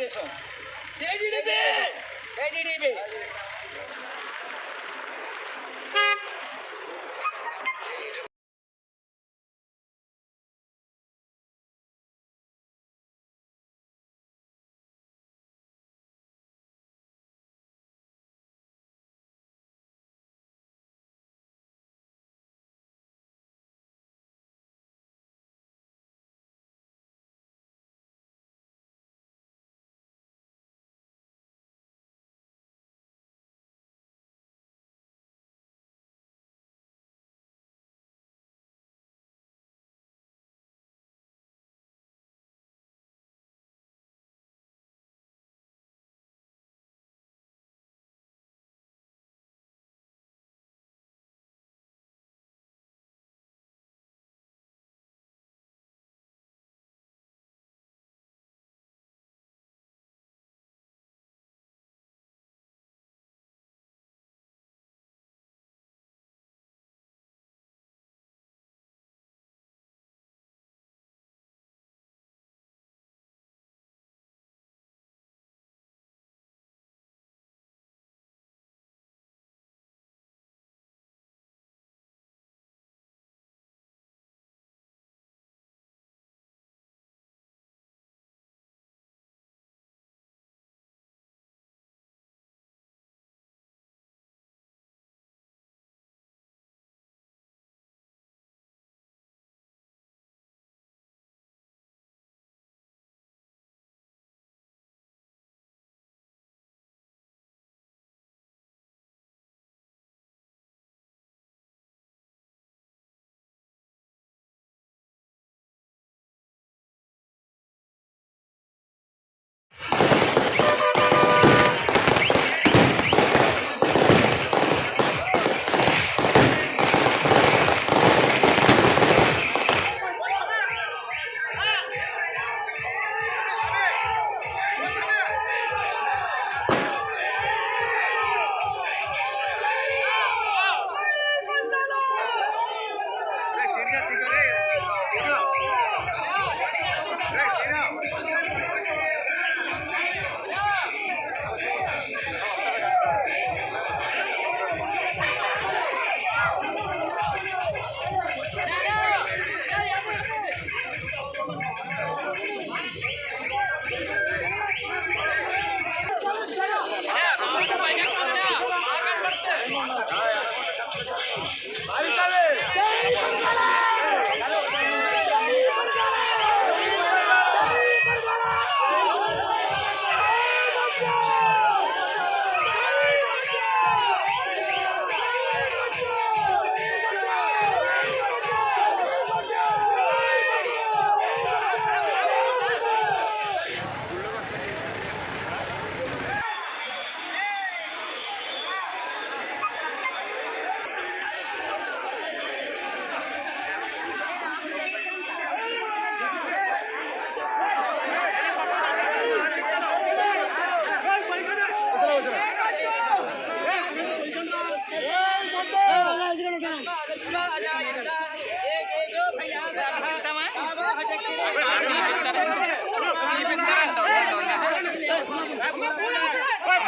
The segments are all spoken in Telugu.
తెలుగుదేశం టీడీపీ టీడీపీ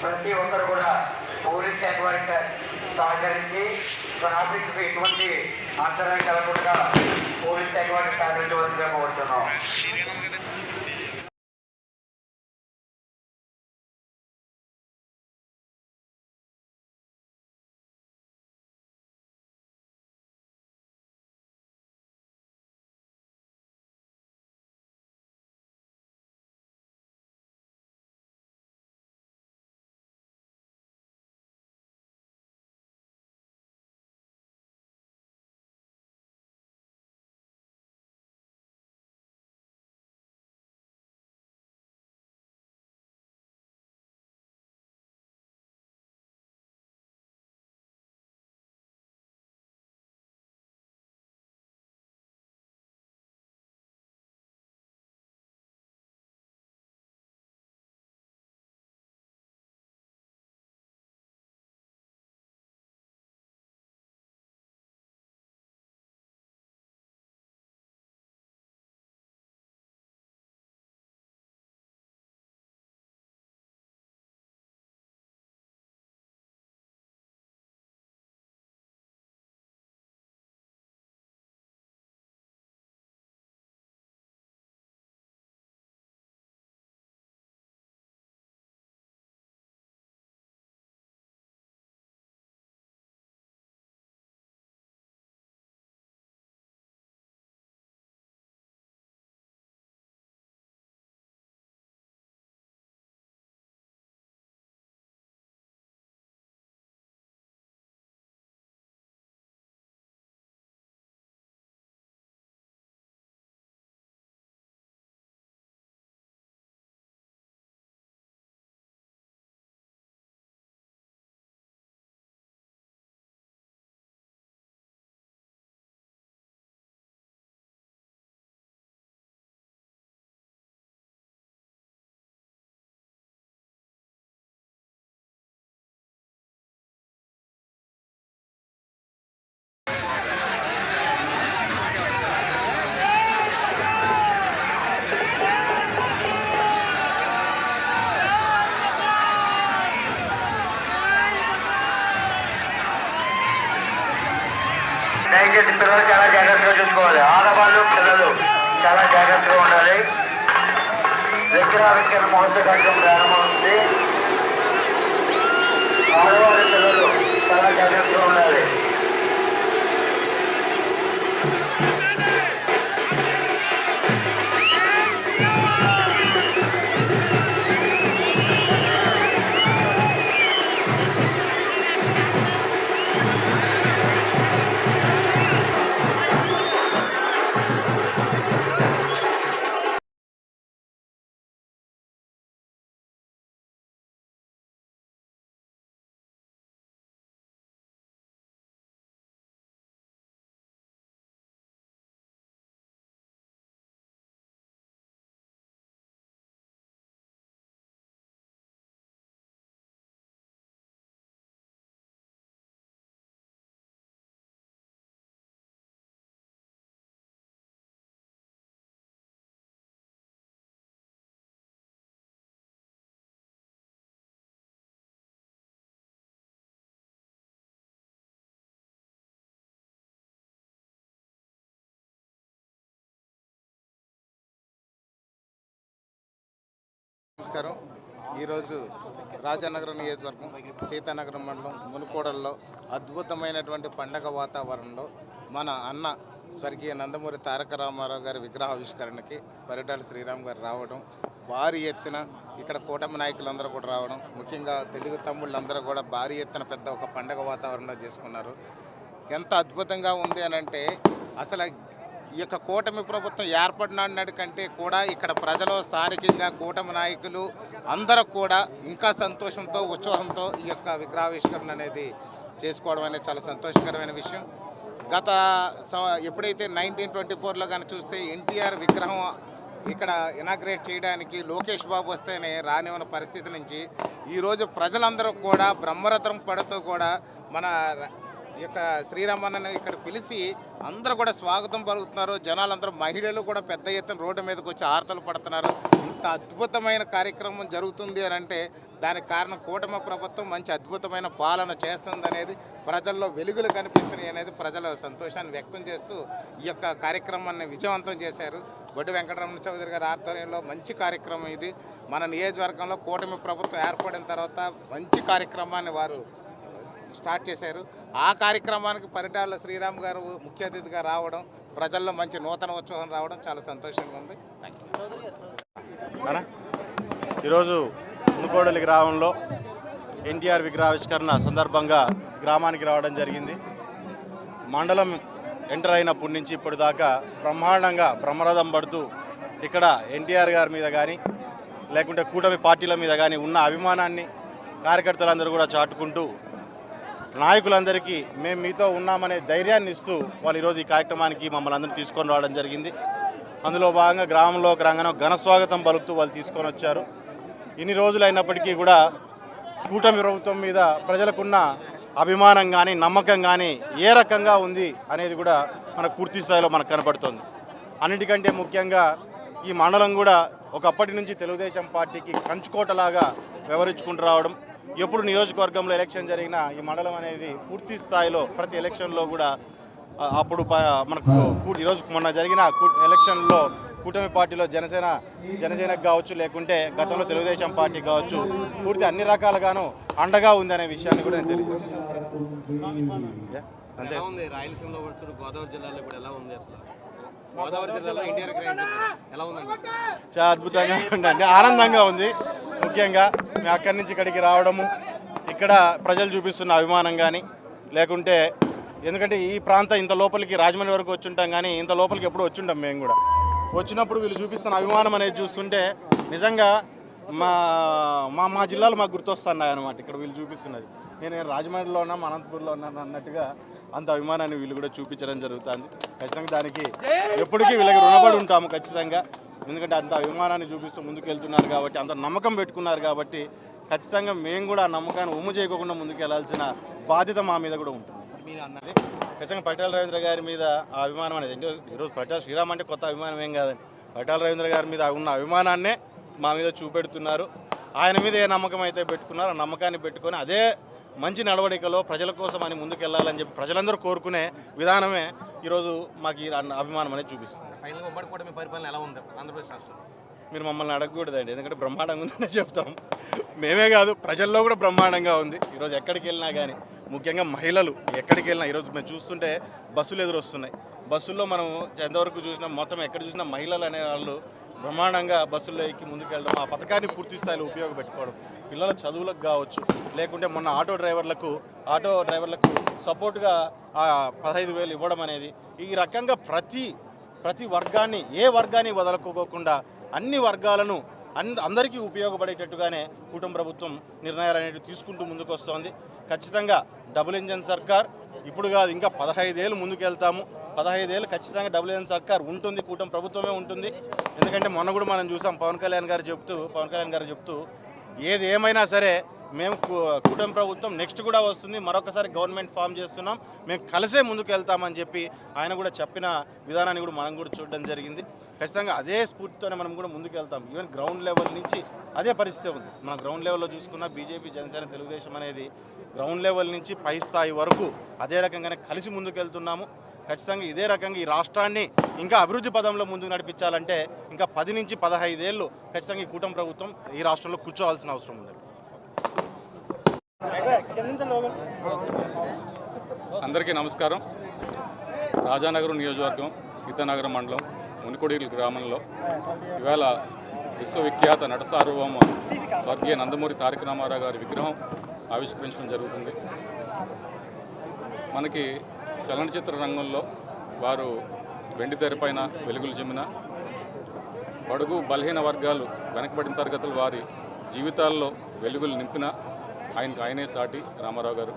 ప్రతి ఒక్కరు కూడా పోలీస్ శాఖ వారికి సహకరించి ట్రాఫిక్ ఎటువంటి అంతరాయం కలగకుండా పోలీస్ శాఖ వారికి సహకరించవలసిగా కోరుతున్నాం పిల్లలు చాలా జాగ్రత్తగా చూసుకోవాలి. ఆడవాళ్ళు పిల్లలు చాలా జాగ్రత్తగా ఉండాలి. విగ్రహావిష్కరణ మహోత్సవ కార్యక్రమం ప్రారంభమవుతుంది. ఆడవాళ్ళు పిల్లలు చాలా జాగ్రత్తగా ఉండాలి. నమస్కారం. ఈరోజు రాజానగరం నియోజకవర్గం సీతానగరం మండలం మునుకోడల్లో అద్భుతమైనటువంటి పండగ వాతావరణంలో మన అన్న స్వర్గీయ నందమూరి తారక రామారావు గారి విగ్రహావిష్కరణకి పరిటాల శ్రీరామ్ గారు రావడం భారీ ఎత్తున ఇక్కడ కూటమి నాయకులందరూ కూడా రావడం ముఖ్యంగా తెలుగు తమ్ముళ్ళందరూ కూడా భారీ ఎత్తున పెద్ద ఒక పండగ వాతావరణంలో చేసుకున్నారు. ఎంత అద్భుతంగా ఉంది అని అంటే అసలు ఈ యొక్క కూటమి ప్రభుత్వం ఏర్పడినాడు కంటే కూడా ఇక్కడ ప్రజలు స్థానికంగా కూటమి నాయకులు అందరూ కూడా ఇంకా సంతోషంతో ఉత్సాహంతో ఈ యొక్క విగ్రహావిష్కరణ అనేది చేసుకోవడం అనేది చాలా సంతోషకరమైన విషయం. గత ఎప్పుడైతే నైన్టీన్ ట్వంటీ ఫోర్లో కానీ చూస్తే ఎన్టీఆర్ విగ్రహం ఇక్కడ ఇనాగ్రేట్ చేయడానికి లోకేష్ బాబు వస్తేనే రానివ్వని పరిస్థితి నుంచి ఈరోజు ప్రజలందరూ కూడా బ్రహ్మరథం పడుతూ కూడా మన ఈ యొక్క శ్రీరామన్నని ఇక్కడ పిలిచి అందరూ కూడా స్వాగతం పలుకుతున్నారు. జనాలందరూ మహిళలు కూడా పెద్ద ఎత్తున రోడ్డు మీదకి వచ్చి ఆర్తలు పడుతున్నారు. ఇంత అద్భుతమైన కార్యక్రమం జరుగుతుంది అని అంటే దానికి కారణం కూటమి ప్రభుత్వం మంచి అద్భుతమైన పాలన చేస్తుంది అనేది ప్రజల్లో వెలుగులు కనిపిస్తున్నాయి అనేది ప్రజల సంతోషాన్ని వ్యక్తం చేస్తూ ఈ యొక్క కార్యక్రమాన్ని విజయవంతం చేశారు. బొడ్డు వెంకటరమణ చౌదరి గారి ఆధ్వర్యంలో మంచి కార్యక్రమం ఇది. మన నియోజకవర్గంలో కూటమి ప్రభుత్వం ఏర్పడిన తర్వాత మంచి కార్యక్రమాన్ని వారు స్టార్ట్ చేశారు. ఆ కార్యక్రమానికి పరిటాల శ్రీరామ్ గారు ముఖ్య అతిథిగా రావడం ప్రజల్లో మంచి నూతన ఉత్సవం రావడం చాలా సంతోషంగా ఉంది. థ్యాంక్ యూ ఈరోజు మునుకోడలి గ్రామంలో ఎన్టీఆర్ విగ్రహావిష్కరణ సందర్భంగా గ్రామానికి రావడం జరిగింది. మండలం ఎంటర్ అయినప్పటి నుంచి ఇప్పటిదాకా బ్రహ్మాండంగా బ్రహ్మరథం పడుతూ ఇక్కడ ఎన్టీఆర్ గారి మీద కానీ లేకుంటే కూటమి పార్టీల మీద కానీ ఉన్న అభిమానాన్ని కార్యకర్తలందరూ కూడా చాటుకుంటూ నాయకులందరికీ మేము మీతో ఉన్నామనే ధైర్యాన్ని ఇస్తూ వాళ్ళు ఈరోజు ఈ కార్యక్రమానికి మమ్మల్ని అందరినీ తీసుకొని రావడం జరిగింది. అందులో భాగంగా గ్రామంలో ఒక ఘన స్వాగతం పలుకుతూ వాళ్ళు తీసుకొని వచ్చారు. ఇన్ని రోజులు అయినప్పటికీ కూడా కూటమి ప్రభుత్వం మీద ప్రజలకున్న అభిమానం కానీ నమ్మకం కానీ ఏ రకంగా ఉంది అనేది కూడా మనకు పూర్తి స్థాయిలో మనకు కనపడుతుంది. అన్నిటికంటే ముఖ్యంగా ఈ మండలం కూడా ఒకప్పటి నుంచి తెలుగుదేశం పార్టీకి కంచుకోటలాగా వ్యవహరించుకుంటూ రావడం ఎప్పుడు నియోజకవర్గంలో ఎలక్షన్ జరిగినా ఈ మండలం అనేది పూర్తి స్థాయిలో ప్రతి ఎలక్షన్లో కూడా అప్పుడు మనకు ఈరోజు మొన్న జరిగిన కూ- ఎలక్షన్లో కూటమి పార్టీలో జనసేన జనసేనకు కావచ్చు లేకుంటే గతంలో తెలుగుదేశం పార్టీ కావచ్చు పూర్తి అన్ని రకాలుగాను అండగా ఉంది అనే విషయాన్ని కూడా నేను తెలియజేస్తాను అంతే. రాయలసీమలో కూడా గోదావరి జిల్లాలో ఇప్పుడు ఎలా ఉంది అసలు? చాలా అద్భుతంగా ఉందండి. ఆనందంగా ఉంది ముఖ్యంగా. మేము అక్కడి నుంచి ఇక్కడికి రావడము ఇక్కడ ప్రజలు చూపిస్తున్న అభిమానం కానీ లేకుంటే ఎందుకంటే ఈ ప్రాంతం ఇంత లోపలికి రాజమండ్రి వరకు వచ్చుంటాం కానీ ఇంత లోపలికి ఎప్పుడు వచ్చుంటాం మేము కూడా. వచ్చినప్పుడు వీళ్ళు చూపిస్తున్న అభిమానం అనేది చూస్తుంటే నిజంగా మా మా మా జిల్లాలు మాకు గుర్తొస్తున్నాయి అనమాట ఇక్కడ వీళ్ళు చూపిస్తున్నది. నేను రాజమండ్రిలో ఉన్నా అనంతపూర్లో ఉన్నాను అన్నట్టుగా అంత అభిమానాన్ని వీళ్ళు కూడా చూపించడం జరుగుతుంది. ఖచ్చితంగా దానికి ఎప్పటికీ వీళ్ళకి రుణపడి ఉంటాము ఖచ్చితంగా. ఎందుకంటే అంత అభిమానాన్ని చూపిస్తూ ముందుకు వెళ్తున్నారు కాబట్టి అంత నమ్మకం పెట్టుకున్నారు కాబట్టి ఖచ్చితంగా మేము కూడా ఆ నమ్మకాన్ని ఉమ్ము చేయకుండా ముందుకు వెళ్ళాల్సిన బాధ్యత మా మీద కూడా ఉంటుంది. అన్నది ఖచ్చితంగా పటేల్ రవీంద్ర గారి మీద ఆ అభిమానం అనేది అంటే ఈరోజు పటేల్ శ్రీరామ్ అంటే కొత్త అభిమానం ఏం కాదండి. పటేల్ రవీంద్ర గారి మీద ఉన్న అభిమానాన్నే మా మీద చూపెడుతున్నారు. ఆయన మీద ఏ నమ్మకం అయితే పెట్టుకున్నారో ఆ నమ్మకాన్ని పెట్టుకొని అదే మంచి నడవడికలో ప్రజల కోసం అని ముందుకు వెళ్ళాలని చెప్పి ప్రజలందరూ కోరుకునే విధానమే ఈరోజు మాకు ఈ అభిమానం అనేది చూపిస్తుంది. ఫైనల్గా ఉమ్మడి కూడా మీ పరిపాలన ఎలా ఉంది? ఆంధ్రప్రదేశ్ రాష్ట్రం మీరు మమ్మల్ని అడగకూడదండి ఎందుకంటే బ్రహ్మాండంగా ఉందని చెప్తాం. మేమే కాదు ప్రజల్లో కూడా బ్రహ్మాండంగా ఉంది. ఈరోజు ఎక్కడికి వెళ్ళినా కానీ ముఖ్యంగా మహిళలు ఎక్కడికి వెళ్ళినా ఈరోజు మేము చూస్తుంటే బస్సులు ఎదురు వస్తున్నాయి బస్సుల్లో మనం ఎంతవరకు చూసినా మొత్తం ఎక్కడ చూసినా మహిళలు అనే వాళ్ళు బ్రహ్మాండంగా బస్సుల్లో ఎక్కి ముందుకు వెళ్ళడం ఆ పథకాన్ని పూర్తి స్థాయిలో ఉపయోగపెట్టుకోవడం పిల్లల చదువులకు కావచ్చు లేకుంటే మొన్న ఆటో డ్రైవర్లకు ఆటో డ్రైవర్లకు సపోర్ట్గా పదహైదు వేలు ఇవ్వడం అనేది ఈ రకంగా ప్రతి ప్రతి వర్గాన్ని ఏ వర్గాన్ని వదలకోకుండా అన్ని వర్గాలను అందరికీ ఉపయోగపడేటట్టుగానే కూటమి ప్రభుత్వం నిర్ణయాలు అనేవి తీసుకుంటూ ముందుకు వస్తోంది ఖచ్చితంగా డబుల్ ఇంజన్ సర్కార్ ఇప్పుడు కాదు ఇంకా పదహైదేళ్ళు ముందుకెళ్తాము. పదహైదేళ్ళు ఖచ్చితంగా డబుల్ ఇంజన్ సర్కార్ ఉంటుంది కూటమి ప్రభుత్వమే ఉంటుంది. ఎందుకంటే మొన్న కూడా మనం చూసాం పవన్ కళ్యాణ్ గారు చెప్తూ పవన్ కళ్యాణ్ గారు చెప్తూ ఏది ఏమైనా సరే మేము కూ- కూటమి ప్రభుత్వం నెక్స్ట్ కూడా వస్తుంది. మరొకసారి గవర్నమెంట్ ఫామ్ చేస్తున్నాం. మేము కలిసే ముందుకు వెళ్తామని చెప్పి ఆయన కూడా చెప్పిన విధానాన్ని కూడా మనం కూడా చూడడం జరిగింది. ఖచ్చితంగా అదే స్ఫూర్తితోనే మనం కూడా ముందుకు వెళ్తాం ఈవెన్ గ్రౌండ్ లెవెల్ నుంచి అదే పరిస్థితి ఉంది. మన గ్రౌండ్ లెవెల్లో చూసుకున్న బీజేపీ జనసేన తెలుగుదేశం అనేది గ్రౌండ్ లెవెల్ నుంచి పై స్థాయి వరకు అదే రకంగానే కలిసి ముందుకు వెళ్తున్నాము ఖచ్చితంగా ఇదే రకంగా ఈ రాష్ట్రాన్ని ఇంకా అభివృద్ధి పదంలో ముందుకు నడిపించాలంటే ఇంకా పది నుంచి పదహైదేళ్ళు ఖచ్చితంగా ఈ కూటమి ప్రభుత్వం ఈ రాష్ట్రంలో కూర్చోవాల్సిన అవసరం ఉంది. అందరికీ నమస్కారం. రాజానగరం నియోజకవర్గం సీతానగరం మండలం మునికొడిగల గ్రామంలో ఇవాళ విశ్వవిఖ్యాత నట సార్వభౌమ స్వర్గీయ నందమూరి తారక రామారావు గారి విగ్రహం ఆవిష్కరించడం జరుగుతుంది. మనకి చలనచిత్ర రంగంలో వారు వెండి తెరపైన వెలుగులు జిమ్మిన బడుగు బలహీన వర్గాలు వెనకబడిన తరగతులు వారి జీవితాల్లో వెలుగులు నింపిన ఆయనకు ఆయనే సాటి రామారావు గారు.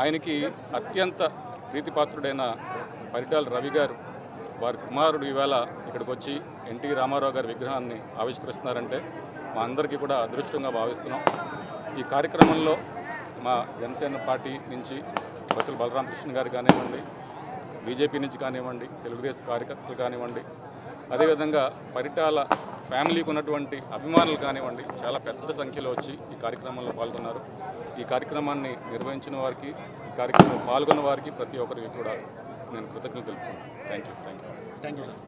ఆయనకి అత్యంత ప్రీతిపాత్రుడైన పరిటాల రవి గారు వారి కుమారుడు ఈవేళ ఇక్కడికి వచ్చి ఎన్టీ రామారావు గారి విగ్రహాన్ని ఆవిష్కరిస్తున్నారంటే మా అందరికీ కూడా అదృష్టంగా భావిస్తున్నాం. ఈ కార్యక్రమంలో మా జనసేన పార్టీ నుంచి బతుల బలరామకృష్ణ గారు కానివ్వండి బీజేపీ నుంచి కానివ్వండి తెలుగుదేశం కార్యకర్తలు కానివ్వండి అదేవిధంగా పరిటాల ఫ్యామిలీకి ఉన్నటువంటి అభిమానులు కానివ్వండి చాలా పెద్ద సంఖ్యలో వచ్చి ఈ కార్యక్రమంలో పాల్గొన్నారు. ఈ కార్యక్రమాన్ని నిర్వహించిన వారికి ఈ కార్యక్రమంలో పాల్గొన్న వారికి ప్రతి ఒక్కరికి కూడా నేను కృతజ్ఞతలు తెలుపుతున్నాను. Thank you thank you thank you sir